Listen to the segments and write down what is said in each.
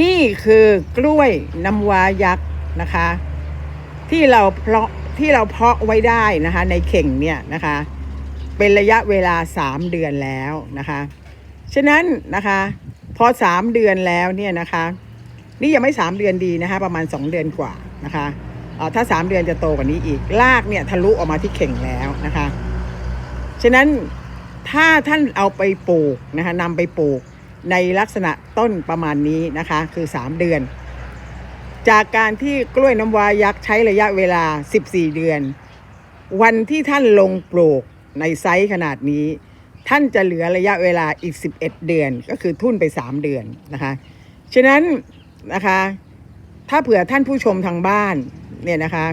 นี่คือกล้วยน้ำว้ายักษ์นะคะ ที่เราเพาะที่เราเพาะไว้ได้นะคะ ในเข่งเนี่ยนะคะ เป็นระยะเวลา3เดือนแล้วนะคะ ฉะนั้นนะคะ พอ3เดือนแล้วเนี่ยนะคะ นี่ยังไม่3เดือนดีนะคะ ประมาณ2เดือนกว่านะคะอ่อถ้า3เดือนจะโตกว่านี้อีกรากเนี่ยทะลุออกมาที่เข่งแล้วนะคะ ฉะนั้นถ้าท่านเอาไปปลูกนะคะนำไปปลูก ในลักษณะต้นประมาณนี้นะคะคือ 3 เดือน จากการที่กล้วยน้ำว้ายักษ์ใช้ระยะเวลา 14 เดือน วันที่ท่านลงปลูกในไซส์ขนาดนี้ ท่านจะเหลือระยะเวลาอีก 11 เดือนก็คือทุ่นไป 3 เดือนนะคะฉะนั้นนะคะถ้าเผื่อท่านผู้ชมทางบ้านเนี่ยนะคะ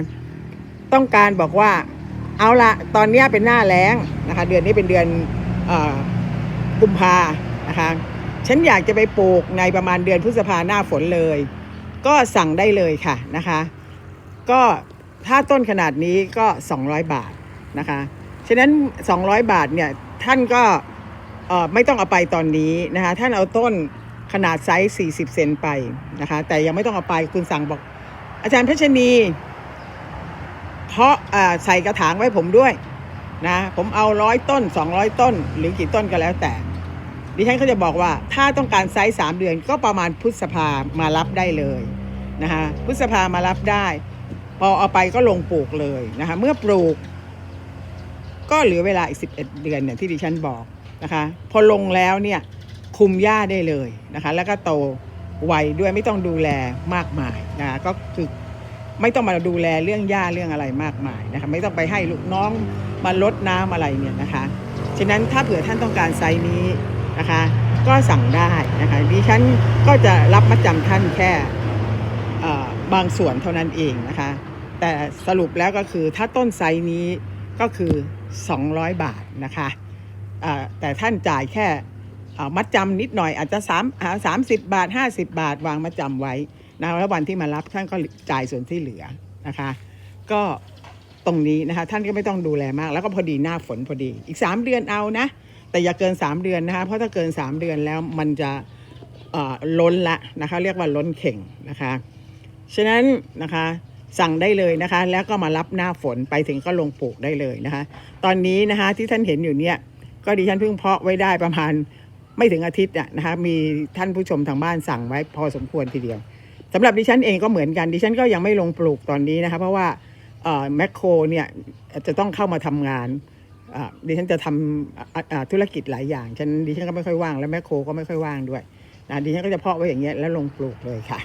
ต้องการบอกว่าเอาละตอนนี้เป็นหน้าแล้งนะคะ เดือนนี้เป็นเดือนอกุมภานะคะ ฉันอยากจะไปปลูกในประมาณเดือนพฤษภาหน้าฝนเลย ก็สั่งได้เลยค่ะนะคะ ก็ถ้าต้นขนาดนี้ก็ 200 บาทนะคะ ฉะนั้น 200 บาทเนี่ยท่านก็ไม่ต้องเอาไปตอนนี้นะคะท่านเอาต้นขนาดไซส์ 40 เซนไปนะคะ แต่ยังไม่ต้องเอาไปคุณสั่งบอก อาจารย์เพชรนี เพราะใส่กระถางไว้ผมด้วยนะ ผมเอาร้อยต้น 200 ต้น หรือกี่ต้นก็แล้วแต่ ดิฉันก็จะบอกว่าถ้าต้องการไซส์3เดือนก็ประมาณพฤษภามารับได้เลยนะคะพฤษภามารับได้ พอเอาไปก็ลงปลูกเลยนะคะเมื่อปลูก ก็เหลือเวลาอีก 11 เดือนเนี่ยที่ดิฉันบอกนะคะพอลงแล้วเนี่ยคุมหญ้าได้เลยนะคะแล้วก็โตไวด้วยไม่ต้องดูแลมากมายนะคะก็คือไม่ต้องมาดูแลเรื่องหญ้าเรื่องอะไรมากมายนะคะไม่ต้องไปให้ลูกน้องมาลดน้ำอะไรเนี่ยนะคะฉะนั้นถ้าเผื่อท่านต้องการไซส์นี้ นะคะ ก็สั่งได้นะคะดิฉันก็จะรับมัดจำท่านแค่บางส่วนเท่านั้นเองนะคะ แต่สรุปแล้วก็คือถ้าต้นไซนี้ก็คือ 200 บาทนะคะแต่ท่านจ่ายแค่มัดจำนิดหน่อยอาจจะ3า30 บาท 50 บาท วางมัดจำไว้นะแล้ววันที่มารับท่านก็จ่ายส่วนที่เหลือนะคะ ก็ตรงนี้นะคะท่านก็ไม่ต้องดูแลมาก แล้วก็พอดีหน้าฝนพอดี อีก 3 เดือนเอานะ แต่อย่าเกิน 3 เดือนนะคะ เพราะถ้าเกิน 3 เดือนแล้วมันจะล้นละนะคะ เรียกว่าล้นเข่งนะคะ ฉะนั้นนะคะสั่งได้เลยนะคะ แล้วก็มารับหน้าฝนไปถึงก็ลงปลูกได้เลยนะคะ ตอนนี้นะคะที่ท่านเห็นอยู่เนี่ยก็ดิฉันเพิ่งเพาะไว้ได้ประมาณไม่ถึงอาทิตย์อะนะคะมีท่านผู้ชมทางบ้านสั่งไว้พอสมควรทีเดียวสำหรับดิฉันเองก็เหมือนกันดิฉันก็ยังไม่ลงปลูกตอนนี้นะคะ เพราะว่าแมคโครเนี่ยจะต้องเข้ามาทำงาน ดิฉันจะทำธุรกิจหลายอย่าง ฉันดิฉันก็ไม่ค่อยว่างและแม่โคก็ไม่ค่อยว่างด้วยดิฉันก็จะเพาะไว้อย่างเงี้ยแล้วลงปลูกเลยค่ะ